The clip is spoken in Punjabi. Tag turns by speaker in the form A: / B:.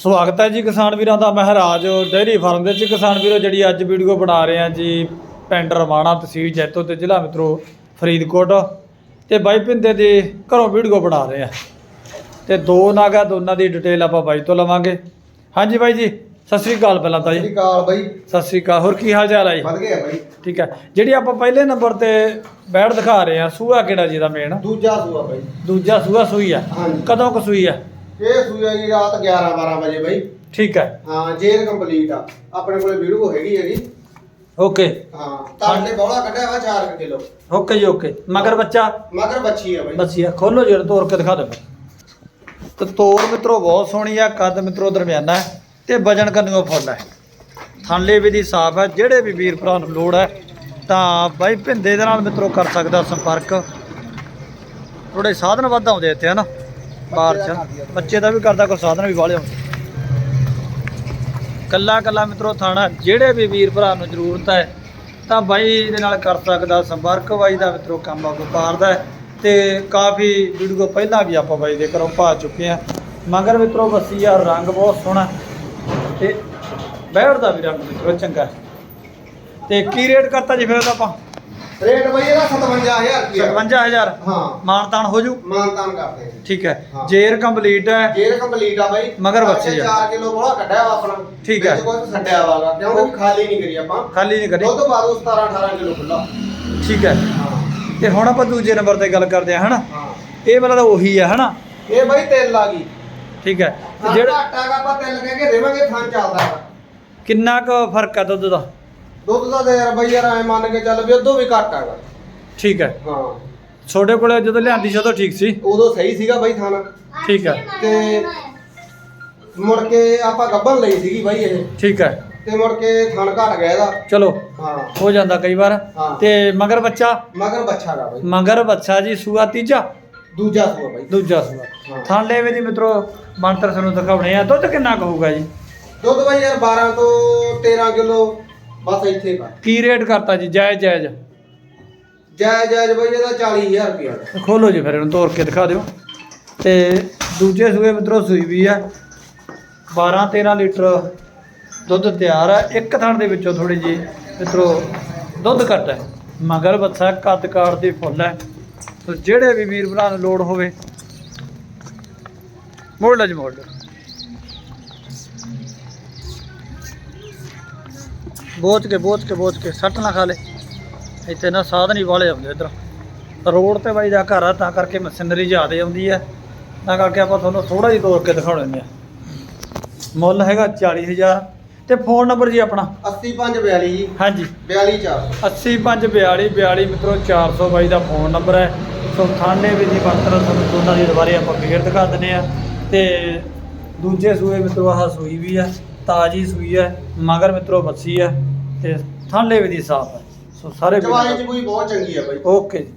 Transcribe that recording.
A: ਸਵਾਗਤ ਹੈ ਜੀ ਕਿਸਾਨ ਵੀਰਾਂ ਦਾ ਮਹਾਰਾਜ ਡੇਅਰੀ ਫਾਰਮ ਦੇ ਵਿੱਚ। ਕਿਸਾਨ ਵੀਰੋ ਜਿਹੜੀ ਅੱਜ ਵੀਡੀਓ ਬਣਾ ਰਹੇ ਆ ਜੀ ਪਿੰਡ ਰਵਾਣਾ ਤਹਿਸੀਲ ਜੈਤੋ ਤੇ ਜ਼ਿਲ੍ਹਾ ਮਿੱਤਰੋ ਫਰੀਦਕੋਟ। ਤੇ ਬਾਈ ਪਿੰਦੇ ਦੇ ਘਰੋਂ ਵੀਡੀਓ ਬਣਾ ਰਹੇ ਆ ਤੇ ਦੋ ਨਾਗਾ ਦੋਨਾਂ ਦੀ ਡਿਟੇਲ ਆਪਾਂ ਬਾਈ ਤੋਂ ਲਵਾਂਗੇ। ਹਾਂਜੀ ਬਾਈ ਜੀ ਸਤਿ ਸ੍ਰੀ ਅਕਾਲ ਪਹਿਲਾਂ ਤਾਂ
B: ਸਤਿ
A: ਜੀ
B: ਸ਼੍ਰੀ ਅਕਾਲ ਬਾਈ।
A: ਸਤਿ ਸ੍ਰੀ ਅਕਾਲ ਹੋਰ ਕੀ ਹਾਲ ਚਾਲ ਹੈ ਜੀ?
B: ਵਧ ਗਿਆ ਬਾਈ।
A: ਠੀਕ ਹੈ ਜਿਹੜੀ ਆਪਾਂ ਪਹਿਲੇ ਨੰਬਰ ਤੇ ਬੈਠ ਦਿਖਾ ਰਹੇ ਆ ਸੂਆ ਕਿਹੜਾ ਜੀ ਦਾ ਮੇਨ
B: ਦੂਜਾ ਸੂਆ ਬਾਈ।
A: ਦੂਜਾ ਸੂਆ ਸੂਈ ਆ। ਕਦੋਂ ਕੁ ਸੂਈ ਆ?
B: ਇਹ ਸੂਆ ਜੀ ਰਾਤ 11 12 ਵਜੇ ਬਾਈ।
A: ਠੀਕ ਹੈ।
B: ਹਾਂ ਜੇਲ ਕੰਪਲੀਟ ਆ। ਆਪਣੇ ਕੋਲੇ ਵੀਡੀਓ ਹੈਗੀ ਹੈਗੀ
A: ਓਕੇ।
B: ਹਾਂ ਤਾਂਡੇ ਬੌਲਾ ਕੱਢਿਆ ਵਾ 4 ਕਿਲੋ।
A: ਓਕੇ ਜੀ ਓਕੇ। ਮਗਰ ਬੱਚਾ?
B: ਮਗਰ ਬੱਚੀ ਆ ਬਾਈ।
A: ਬੱਚੀ ਖੋਲੋ ਜਿਹੜਾ ਤੋੜ ਕੇ ਦਿਖਾ ਦੇ ਤੇ ਤੋੜ ਮਿੱਤਰੋ ਬਹੁਤ ਸੋਹਣੀ ਆ। ਕੱਦ ਮਿੱਤਰੋ ਦਰਮਿਆਨਾ ਹੈ ਤੇ ਵਜਨ ਕੰਨਿਓ ਫੁੱਲ ਹੈ। ਥਾਂਲੇ ਵੀ ਦੀ ਸਾਫ਼ ਹੈ। ਜਿਹੜੇ ਵੀ ਵੀਰ ਭਰਾ ਨੂੰ ਲੋੜ ਹੈ ਤਾਂ ਬਾਈ ਭਿੰਦੇ ਦੇ ਨਾਲ ਮਿੱਤਰੋ ਕਰ ਸਕਦਾ ਸੰਪਰਕ। ਥੋੜੇ ਸਾਧਨ ਵੱਧ ਆਉਂਦੇ ਇੱਥੇ ਹਨਾ? ਬਾਹਰ ਚ। ਬੱਚੇ ਦਾ ਵੀ ਕਰਦਾ ਕੋਈ ਸਾਧਨ ਵੀ ਵਾਲੇ ਆਉਂਦੇ ਕੱਲਾ ਕੱਲਾ ਮਿੱਤਰੋ ਥਾਣਾ, ਜਿਹੜੇ ਵੀ ਵੀਰ ਭਰਾ ਨੂੰ ਜ਼ਰੂਰਤ ਹੈ, ਤਾਂ ਬਾਈ ਦੇ ਨਾਲ ਕਰ ਸਕਦਾ, ਸੰਪਰਕ ਬਾਈ ਦਾ ਮਿੱਤਰੋ ਕੰਮ ਆ, ਵਪਾਰ ਦਾ ਤੇ ਕਾਫੀ ਵੀਡੀਓ ਪਹਿਲਾਂ ਵੀ ਆਪਾਂ ਬਾਈ ਦੇ ਘਰੋਂ ਪਾ ਚੁੱਕੇ ਆ ਮਗਰ ਮਿੱਤਰੋ ਬੱਸੀ ਆ, ਰੰਗ ਬਹੁਤ ਸੋਹਣਾ। ਤੇ ਬੈਠ ਦਾ ਵੀ ਰੰਗ ਮਿੱਤਰੋ, ਚੰਗਾ। ਹੈ। ਤੇ ਕੀ ਰੇਟ ਕਰਤਾ ਜੀ ਫਿਰ ਉਹਦਾ ਆਪਾਂ?
B: ਰੇਟ ਬਾਈ ਇਹਦਾ 57000 ਰੁਪਇਆ
A: 55000
B: ਹਾਂ।
A: ਮਾਨਤਾਨ ਹੋ ਜੂ?
B: ਮਾਨਤਾਨ ਕਰਦੇ ਆ।
A: ਠੀਕ ਹੈ।
B: ਹਾਂ।
A: ਜੇਰ ਕੰਪਲੀਟ ਹੈ।
B: ਜੇਲ ਕੰਪਲੀਟ ਆ ਬਾਈ।
A: ਮਗਰ ਬੱਚੀ ਆ।
B: 4 ਕਿਲੋ ਬੌਲਾ ਕੱਢਿਆ ਵਾ ਆਪਣਾ।
A: ਠੀਕ ਹੈ।
B: ਵਿੱਚ ਕੁਝ ਛੱਡਿਆ ਵਾਗਾ ਕਿਉਂਕਿ ਖਾਲੀ ਨਹੀਂ ਕਰੀ ਆਪਾਂ।
A: ਖਾਲੀ ਨਹੀਂ ਕਰੀ।
B: ਦੁੱਧ ਦੋ 17 18 ਕਿਲੋ ਖੁੱਲਾ
A: ਠੀਕ ਹੈ।
B: ਹਾਂ।
A: ਤੇ ਹੁਣ ਆਪਾਂ ਦੂਜੇ ਨੰਬਰ ਤੇ ਗੱਲ ਕਰਦੇ ਹਾਂ ਹਨਾ?
B: ਹਾਂ।
A: ਇਹ ਵਾਲਾ ਤਾਂ ਉਹੀ ਆ ਹਨਾ?
B: ਇਹ ਬਾਈ ਤਿੰਨ ਆ ਗਈ।
A: ਠੀਕ ਹੈ। ਤੇ
B: ਹਾਂ
A: ਜਿਹੜਾ
B: ਘਾਟਾ ਗਾ ਆਪਾਂ ਤਿੰਨ ਕਹਿ ਕੇ ਦੇਵਾਂਗੇ ਥਾਂ ਚੱਲਦਾ ਵਾ।
A: ਕਿੰਨਾ ਕੁ ਫ਼ਰਕ ਆ ਦੁੱਧ ਦਾ?
B: ਦੁੱਧ ਦਾ ਤੇ ਯਾਰ ਬਈ ਯਾਰ ਐ ਮੰਨ ਕੇ ਚੱਲ ਵੀ ਉਦੋਂ ਵੀ ਘੱਟ ਹੈਗਾ।
A: ਠੀਕ ਹੈ।
B: ਹਾਂ।
A: ਛੋਟੇ ਕੋਲੇ ਜਦੋਂ ਲਿਆਂਦੀ ਸੀ ਉਦੋਂ ਠੀਕ ਸੀ?
B: ਉਦੋਂ ਸਹੀ ਸੀਗਾ ਬਾਈ ਥਾਣਾ।
A: ਠੀਕ ਹੈ।
B: ਤੇ ਮੁੜ ਕੇ ਆਪਾਂ ਗੱਬਨ ਲਈ ਸੀਗੀ ਬਾਈ ਇਹ।
A: ਠੀਕ ਹੈ।
B: ਤੇ ਮੁੜ ਕੇ ਥਣ ਘਟ ਗਿਆ ਇਹਦਾ।
A: ਚਲੋ।
B: ਹਾਂ।
A: ਹੋ ਜਾਂਦਾ ਕਈ ਵਾਰ।
B: ਹਾਂ।
A: ਤੇ ਮਗਰ ਬੱਚਾ?
B: ਮਗਰ ਬੱਚਾ ਗਾ ਬਾਈ।
A: ਮਗਰ ਬੱਚਾ ਜੀ ਸੂਆ ਤੀਜਾ?
B: ਦੂਜਾ ਸੂਆ ਬਾਈ।
A: ਦੂਜਾ ਸੂਆ।
B: ਹਾਂ।
A: ਥਾਂਲੇ ਵੀ ਦੀ ਮਿੱਤਰੋ ਮੰਤਰ ਸਾਨੂੰ ਦਿਖਾਉਣੇ ਆ। ਦੁੱਧ ਕਿੰਨਾ ਕੁ ਹੋਊਗਾ ਜੀ?
B: ਦੁੱਧ ਬਾਈ ਯਾਰ 12 ਤੋਂ 13 ਕਿਲੋ ਬਸ ਇੱਥੇ ਕਰ
A: ਕੀ ਰੇਟ ਕਰਤਾ ਜੀ ਜਾਇਜ਼ ਜਾਇਜ਼?
B: ਜਾਇਜ਼ ਜਾਇਜ਼ ਬਾਈ ਇਹਦਾ 40000 ਰੁਪਇਆ। ਦਾ।
A: ਖੋਲੋ ਜੀ ਫਿਰ ਇਹਨੂੰ ਤੋੜ ਕੇ ਦਿਖਾ ਦਿਓ। ਤੇ ਦੂਜੇ ਸੂਏ ਮਿੱਤਰੋ ਸੂਈ ਵੀ ਆ। 12 13 ਲੀਟਰ ਦੁੱਧ ਤਿਆਰ ਹੈ ਇੱਕ ਥਣ ਦੇ ਵਿੱਚੋਂ ਥੋੜੀ ਜੀ ਮਿੱਤਰੋ ਦੁੱਧ ਘੱਟ ਹੈ ਮਗਰ ਬੱਚਾ ਕੱਦ ਕਾਰ ਦੀ ਫੁੱਲ ਹੈ ਸੋ ਜਿਹੜੇ ਵੀ ਵੀਰ ਭਰਾ ਨੂੰ ਲੋੜ ਹੋਵੇ ਮੋੜ ਲੈ ਜੀ ਮੋੜ ਬੋਚ ਕੇ ਬੋਚ ਕੇ ਬੋਚ ਕੇ ਸੱਟ ਨਾ ਖਾ ਲੈ। ਇੱਥੇ ਨਾ ਸਾਧਨ ਹੀ ਵਾਲੇ ਆਉਂਦੇ ਇਧਰ। ਰੋਡ ਤੇ ਬਾਈ ਦਾ ਘਰ ਆ ਤਾਂ ਕਰਕੇ ਮਸ਼ੀਨਰੀ ਜ਼ਿਆਦਾ ਆਉਂਦੀ ਹੈ ਤਾਂ ਕਰਕੇ ਆਪਾਂ ਤੁਹਾਨੂੰ ਥੋੜਾ ਜਿਹਾ ਤੋੜ ਕੇ ਦਿਖਾਉਣੇ ਆ। ਮੁੱਲ ਹੈਗਾ 40000 ਤੇ ਫੋਨ ਨੰਬਰ ਜੀ ਆਪਣਾ?
B: 8542 ਜੀ।
A: ਹਾਂਜੀ।
B: 42400
A: 8542 42 ਮਿੱਤਰੋ 400 ਬਾਈ ਦਾ ਫੋਨ ਨੰਬਰ ਹੈ। ਸੋ ਥਾਣੇ ਵੀ ਦੀ ਬੰਤਰ ਤੁਹਾਨੂੰ ਦੋਨਾਂ ਦੀ ਦੁਬਾਰੇ ਆਪਾਂ ਫੇਰ ਦਿਖਾ ਦਿੰਨੇ ਆ ਤੇ ਦੂਜੇ ਸੂਏ ਮਿੱਤਰੋ ਆਹ ਸੂਈ ਵੀ ਆ ਤਾਜੀ ਸੂਈ ਹੈ। ਮਗਰ ਮਿੱਤਰੋ ਬੱਸੀ ਹੈ ਤੇ ਥਾਣੇ ਵੀ ਦੀ ਸਾਫ਼ ਹੈ। ਸੋ ਸਾਰੇ
B: ਚਵਾਈ ਚ ਕੋਈ ਬਹੁਤ ਚੰਗੀ ਆ ਬਾਈ।
A: ਓਕੇ ਜੀ।